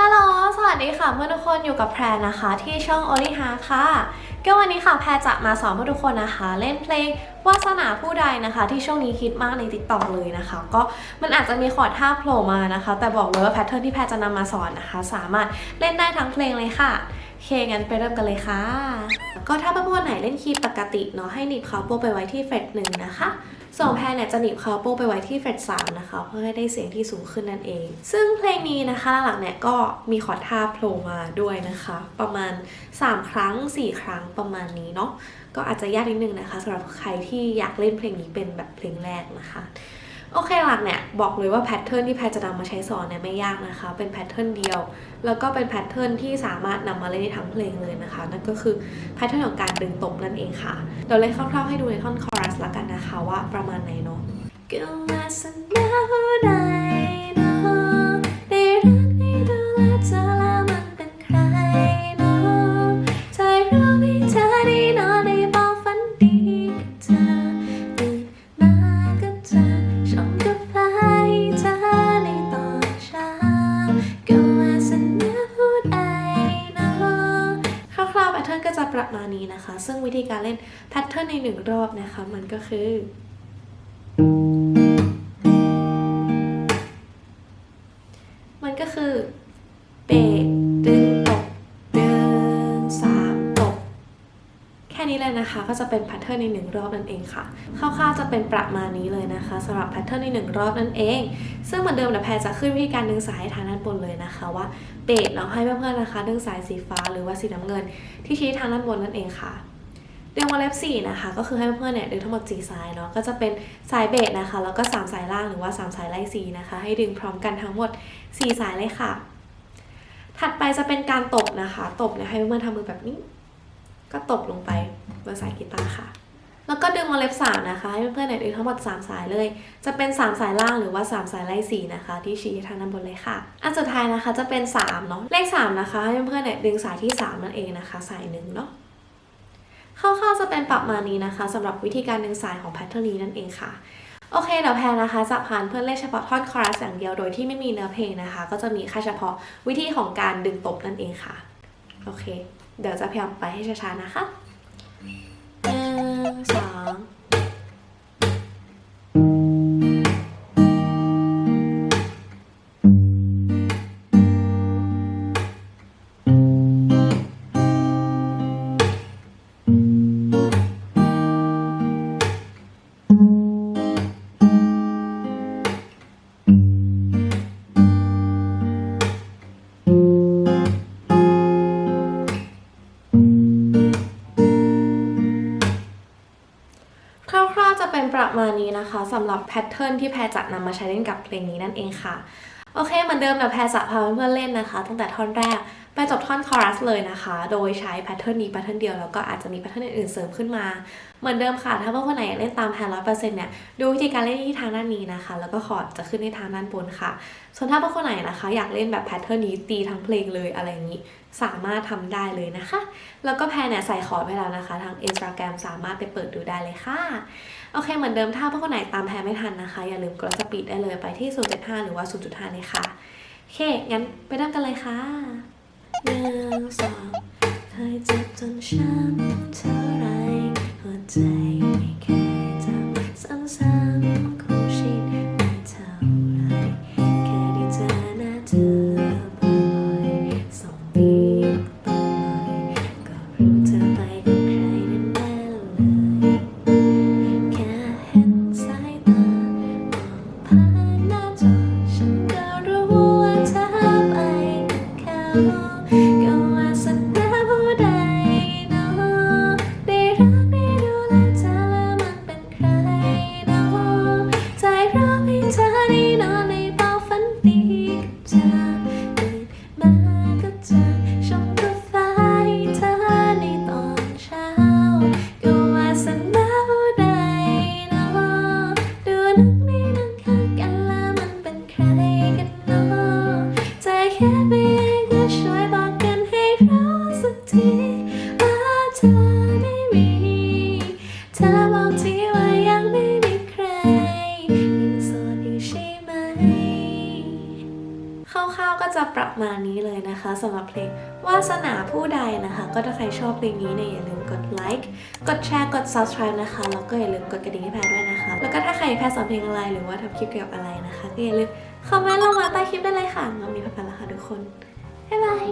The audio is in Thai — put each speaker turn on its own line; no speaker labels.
ฮัลโหล สวัสดีค่ะเพื่อนทุกคนอยู่กับแพรนะคะ ที่ช่องโอลิฮาค่ะ ก็วันนี้ค่ะแพรจะมาสอนเพื่อนทุกคนนะคะ เล่นเพลงวาสนาผู้ใดนะคะ ที่ช่วงนี้ฮิตมากในติ๊กต็อกเลยนะคะ ก็มันอาจจะมีคอร์ดท่าโผล่มานะคะ แต่บอกเลยว่าแพทเทิร์นที่แพรจะนำมาสอนนะคะ สามารถเล่นได้ทั้งเพลงเลยค่ะ เคงั้นไปเริ่มกันเลยค่ะ ก็ถ้าเพื่อนๆไหนเล่นคีย์ปกติเนาะให้หนีบคาโปไปไว้ที่เฟรตหนึ่งนะคะส่วนแพรเนี่ยจะหนีบคาโปไปไว้ที่เฟรตสามนะคะเพื่อให้ได้เสียงที่สูงขึ้นนั่นเอง ซึ่งเพลงนี้นะคะหลังเนี่ยก็มีคอร์ดท่าโผล่มาด้วยนะคะ ประมาณ 3 ครั้ง 4 ครั้งประมาณนี้เนาะก็อาจจะยากนิดนึงนะคะสำหรับใครที่อยากเล่นเพลงนี้เป็นแบบเพลงแรกนะคะ โอเคหลักเนี่ยบอกเลยว่าแพทเทิร์นที่แพทจะนำมาใช้สอนเนี่ยไม่ยากนะคะ เป็นแพทเทิร์นเดียว แล้วก็เป็นแพทเทิร์นที่สามารถนำมาเล่นในทั้งเพลงเลยนะคะ นั่นก็คือแพทเทิร์นของการดึงตบนั่นเองค่ะ เดี๋ยวเล่นคร่าวๆให้ดูในท่อนคอรัสละกันนะคะว่าประมาณไหนเนาะ ซึ่งวิธีการเล่นแพทเทิร์นในหนึ่งรอบนะคะ มันก็คือมันก็คือเบรกดึงตกดึงสามตก แค่นี้เลยนะคะ ก็จะเป็นแพทเทิร์นในหนึ่งรอบนั่นเองค่ะคร่าวๆจะเป็นประมาณนี้เลยนะคะสำหรับแพทเทิร์นในหนึ่งรอบนั่นเอง ซึ่งเหมือนเดิมเดี๋ยวแพรจะขึ้นวิธีการดึงสายให้ทางด้านบนเลยนะคะว่าเบสเนาให้เพื่อนๆนะคะ ดึงสายสีฟ้าหรือว่าสีน้ำเงิน ที่ชี้ทางด้านบนนั่นเองค่ะ ดึงวงเล็บสี่นะคะก็คือให้เพื่อนๆเนี่ยดึงทั้งหมดสี่สายเนาะก็จะเป็นสายเบสนะคะ แล้วก็สามสายล่างหรือว่าสามสายไล่สีนะคะ ให้ดึงพร้อมกันทั้งหมดสี่สายเลยค่ะ ถัดไปจะเป็นการตบนะคะ ตบเนี่ยให้เพื่อนๆทำมือแบบนี้ ก็ตบลงไปบนสายกีตาร์ค่ะ แล้วก็ดึงวงเล็บสามนะคะให้เพื่อนๆเนี่ยดึงทั้งหมด 3 สายเลย จะเป็น 3 สายล่างหรือว่า 3 สายไล่สีนะคะ ที่ชี้ทางด้านบนเลยค่ะ อันสุดท้ายนะคะจะเป็น3เนาะเลข3นะคะให้เพื่อนๆเนี่ยดึงสายที่ 3 นั่นเองนะคะ สายหนึ่งเนาะ คร่าวๆจะเป็นประมาณนี้นะคะสำหรับวิธีการดึงสายของแพทเทิร์นนี้นั่นเองค่ะโอเคเดี๋ยวแพนนะคะจะพานเพื่อเล่นเฉพาะท่อนคอรัสอย่างเดียวโดยที่ไม่มีเนื้อเพลงนะคะ ก็จะมีแค่เฉพาะวิธีของการดึงตบนั่นเองค่ะ โอเค เดี๋ยวจะพยายามไปให้ช้าๆนะคะหนึ่งสอง เป็นประมาณนี้นะคะสำหรับแพทเทิร์นที่แพรจะนำมาใช้เล่นกับเพลงนี้นั่นเองค่ะ โอเคเหมือนเดิมเดี๋ยวแพรจะพาเพื่อนๆเล่นนะคะ ตั้งแต่ท่อนแรกไปจบท่อนคอรัสเลยนะคะ โดยใช้แพทเทิร์นนี้แพทเทิร์นเดียวแล้วก็อาจจะมีแพทเทิร์นอื่นๆเสริมขึ้นมา เหมือนเดิมค่ะ ถ้าเพื่อนไหนเล่นตามแพรร้อยเปอร์เซ็นต์เนี่ยดูวิธีการเล่นที่ทางด้านนี้นะคะ แล้วก็คอร์ดจะขึ้นในทางด้านบนค่ะ ส่วนถ้าเพื่อนไหนนะคะ อยากเล่นแบบแพทเทิร์นนี้ตีทั้งเพลงเลยอะไรอย่างนี้สามารถทำได้เลยนะคะ แล้วก็แพรเนี่ยใส่คอร์ดไว้แล้วนะคะ ทาง Instagram สามารถไปเปิดดูได้เลยค่ะโอเคเหมือนเดิมถ้าเพื่อนคนไหนตามแพรไม่ทันนะคะ อย่าลืมกดสปีดได้เลยไปที่0.5หรือว่า0.5เลยค่ะโอเคงั้นไปเริ่มกันเลยค่ะ หนึ่งสองเคยเจ็บจนช้ำเท่าไรหัวใจ ข้สาวๆก็จะประมาณนี้เลยนะคะสำหรับเพลงวาสนาผู้ใดนะคะ ก็ถ้าใครชอบเพลงนี้เนี่ยอย่าลืมกดไลค์กดแชร์กด subscribe นะคะ แล้วก็อย่าลืมกดกระดิ่งให้แพรด้วยนะคะ แล้วก็ถ้าใครแพรสอนเพลงอะไรหรือว่าทำคลิปเกี่ยวกับอะไรนะคะก็อย่าลืมคอมเมนต์ลงมาใต้คลิปได้เลยค่ะเรามีพันๆแล้วค่ะทุกคน บ๊ายบาย